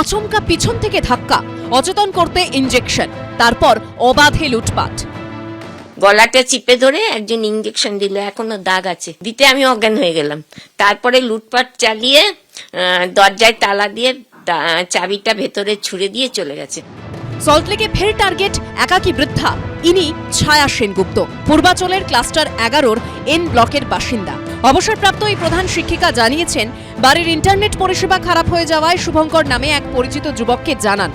আচমকা পিছন থেকে ধাক্কা অচেতন করতে ইঞ্জেকশন তারপর অবাধে লুটপাট। গলাটা চিপে ধরে একজন ইঞ্জেকশন দিল এখনও দাগ আছে। দিতে আমি অজ্ঞান হয়ে গেলাম। তারপরে লুটপাট চালিয়ে দরজায় তালা দিয়ে চাবিটা ভেতরে ছুড়ে দিয়ে চলে গেছে। সল্টলেকে ফের টার্গেট একাকী বৃদ্ধা। ইনি ছায়া সেনগুপ্ত। পূর্বাচলের ক্লাস্টার এগারোর এন ব্লকের বাসিন্দা। অবসরপ্রাপ্ত এই প্রধান শিক্ষিকা জানিয়েছেন, বাড়ির ইন্টারনেট পরিষেবা খারাপ হয়ে যাওয়ায় শুভঙ্কর নামে এক পরিচিত যুবককে জানান।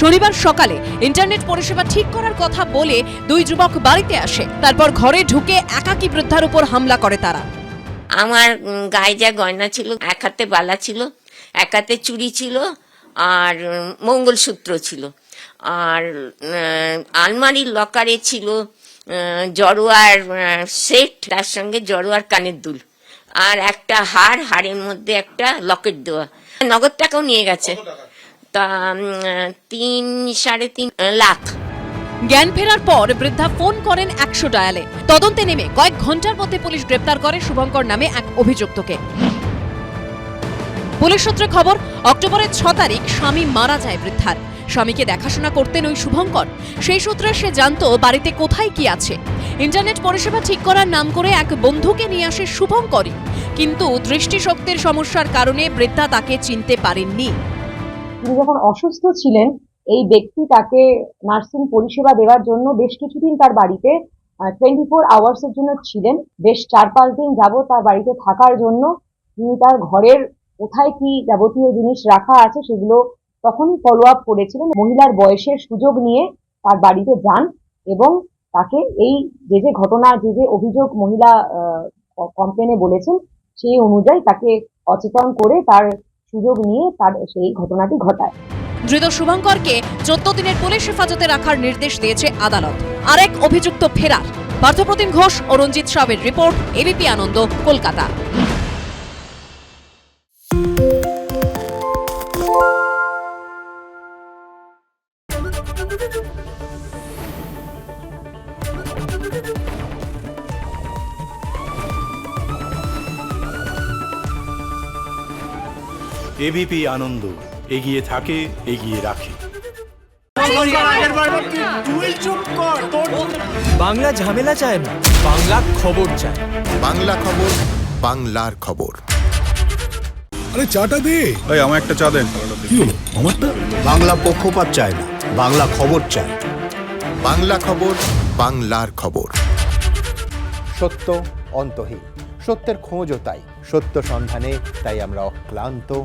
শনিবার সকালে ইন্টারনেট পরিষেবা ঠিক করার কথা বলে দুই যুবক বাড়িতে আসে, তারপর ঘরে ঢুকে একাকী বৃদ্ধার উপর হামলা করে তারা। আমার গায়ে যা গয়না ছিল, এক হাতে বালা ছিল, এক হাতে চুড়ি ছিল, আর মঙ্গলসূত্র ছিল। আর আলমারির লকারে ছিল জড়োয়ার সেট তার সঙ্গে জড়োয়ার কানের দুল। আর একটা হার হাড়ের মধ্যে একটা লকেট দেওয়া। নগদ টাকাও নিয়ে গেছে। তা তিন সাড়ে তিন লাখ। জ্ঞান ফেরার পর বৃদ্ধা ফোন করেন একশো ডায়ালে। তদন্তে নেমে কয়েক ঘণ্টার মধ্যে পুলিশ গ্রেপ্তার করে শুভঙ্কর নামে এক অভিযুক্তকে। পুলিশ সূত্রে খবর অক্টোবরের ছ তারিখ স্বামী মারা যায় বৃদ্ধার। স্বামীকে দেখাশোনা করতেন ওই শুভঙ্কর। সেই সূত্রে সে জানতো বাড়িতে কোথায় কি আছে। ইন্টারনেট পরিষেবা ঠিক করার নাম করে এক বন্ধুকে নিয়ে আসে শুভঙ্করই। কিন্তু দৃষ্টিশক্তির সমস্যার কারণে বৃদ্ধা তাকে চিনতে পারেননি। তিনি যখন অসুস্থ ছিলেন, এই ব্যক্তি তাকে নার্সিং পরিষেবা দেওয়ার জন্য বেশ কিছুদিন তার বাড়িতে টোয়েন্টি ফোর আওয়ার্সের জন্য ছিলেন। বেশ চার পাঁচ দিন যাবত তার বাড়িতে থাকার জন্য তিনি তার ঘরের কোথায় কি যাবতীয় জিনিস রাখা আছে সেগুলো তখনই ফলো আপ করেছিলেন মহিলার বয়সের সুযোগ নিয়ে তার বাড়িতে যান এবং তাকে এই যে যে ঘটনা, যে যে অভিযোগ মহিলা কমপ্লেনে বলেছেন, সেই অনুযায়ী তাকে অচেতন করে তার সুযোগ নিয়ে তার সেই ঘটনাটি ঘটায়। ধৃত শুভঙ্করকে চোদ্দ দিনের পুলিশ হেফাজতে রাখার নির্দেশ দিয়েছে আদালত। আরেক অভিযুক্ত ফেরার। পার্থপ্রতিম ঘোষ ও Ranjit Saber report, ABP Ananda, Kolkata. ABP Ananda এগিয়ে থাকে এগিয়ে রাখে। বাংলা ঝামেলা চায় না বাংলা খবর চায়। বাংলা খবর বাংলার খবর। আরে চাটা দে। এই আমার একটা চা দেন। কি হলো? আমারটা? বাংলা পক্ষপাত চায় না বাংলা খবর চায়। বাংলা খবর বাংলার খবর। সত্য অন্তহীন সত্যের খোঁজও তাই সত্য সন্ধানে তাই আমরা অক্লান্ত।